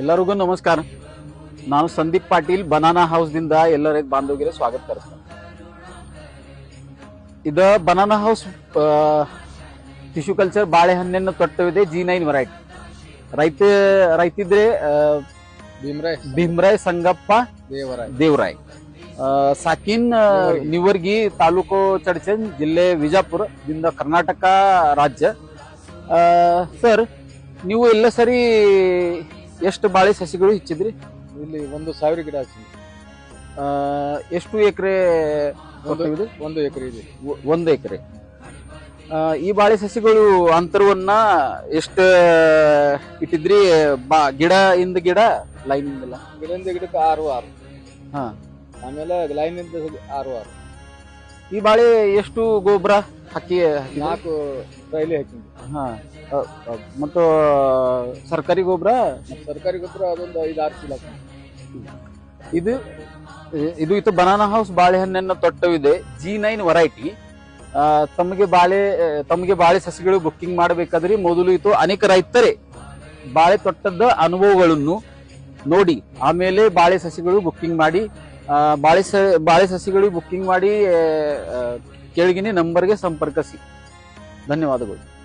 ಎಲ್ಲರಿಗೂ ನಮಸ್ಕಾರ. ನಾನು ಸಂದೀಪ್ ಪಾಟೀಲ್ ಬನಾನಾ ಹೌಸ್ದಿಂದ ಎಲ್ಲ ರೈತ ಬಾಂಧವರಿಗೆ ಸ್ವಾಗತ ಕರೆಸ್ತೇನೆ. ಇದು ಬನಾನಾ ಹೌಸ್ ಟಿಶ್ಯೂ ಕಲ್ಚರ್ ಬಾಳೆಹಣ್ಣಿನ ತೊಟ್ಟವಿದೆ ಜಿ ನೈನ್ ವೆರೈಟಿ ರೈತ ರೈತಿದ್ರೆ ಭೀಮ್ರಾಯ್ ಭೀಮರಾಯ್ ಸಂಗಪ್ಪ ದೇವರಾಯ್. ದೇವರಾಯ್. ಸಾಕಿನ್ ನಿವರ್ಗಿ ತಾಲೂಕು ಚಡಚನ್ ಜಿಲ್ಲೆ ವಿಜಾಪುರ ದಿಂದ ಕರ್ನಾಟಕ ರಾಜ್ಯ. ಸರ್ ನೀವು ಎಲ್ಲ ಸರಿ ಎಷ್ಟು ಬಾಳೆ ಸಸಿಗಳು ಹೆಚ್ಚಿದ್ರಿ ಇಲ್ಲಿ ಒಂದು ಸಾವಿರ ಗಿಡ ಹಚ್ಚಿ ಆ, ಎಷ್ಟು ಎಕರೆ ಒಂದು ಒಂದು ಎಕರೆ ಇದೆ. ಒಂದು ಎಕರೆ. ಈ ಬಾಳೆ ಸಸಿಗಳು ಅಂತರವನ್ನ ಎಷ್ಟು ಇಟ್ಟಿದ್ರಿ? ಬಾ ಗಿಡ ಇಂದ ಗಿಡ ಲೈನ್ ಇಂದಲ್ಲ ಗಿಡದಿಂದ ಗಿಡಕ್ಕೆ ಆರು ಆರು. ಹಾ. ಆಮೇಲೆ ಲೈನ್ ಇಂದ ಆರು ಆರು. ಈ ಬಾಳೆ ಎಷ್ಟು ಗೊಬ್ಬರ? ಹಾಕಿ ಹಾಕಿದ್ರಿ? ನಾಲ್ಕು ಟ್ರೈಲಿ ಹಾಕಿ ಹಾ ಮತ್ತು ಸರ್ಕಾರಿ ಗೊಬ್ಬರ ಸರ್ಕಾರಿ ಗೊಬ್ಬರ ಅದೊಂದು ಐದು ಆರು ಚೀಲ ಇದು ಇದು ಇತ್ತು ಬನಾನಾ ಹೌಸ್ ಬಾಳೆಹಣ್ಣನ್ನು ತೊಟ್ಟವಿದೆ. ಜಿ ನೈನ್ ವರೈಟಿ ತಮಗೆ ಬಾಳೆ ತಮಗೆ ಬಾಳೆ ಸಸಿಗಳು ಬುಕ್ಕಿಂಗ್ ಮಾಡಬೇಕಾದ್ರೆ ಮೊದಲು ಇತ್ತು ಅನೇಕ ರೈತರೇ ಬಾಳೆ ತೊಟ್ಟದ ಅನುಭವಗಳನ್ನು ನೋಡಿ ಆಮೇಲೆ ಬಾಳೆ ಸಸಿಗಳು ಬುಕ್ಕಿಂಗ್ ಮಾಡಿ ಬಾಳೆ ಸ ಬಾಳೆ ಸಸಿಗಳು ಬುಕ್ಕಿಂಗ್ ಮಾಡಿ ಕೆಳಗಿನ ನಂಬರ್ಗೆ ಸಂಪರ್ಕಿಸಿ ಧನ್ಯವಾದಗಳು.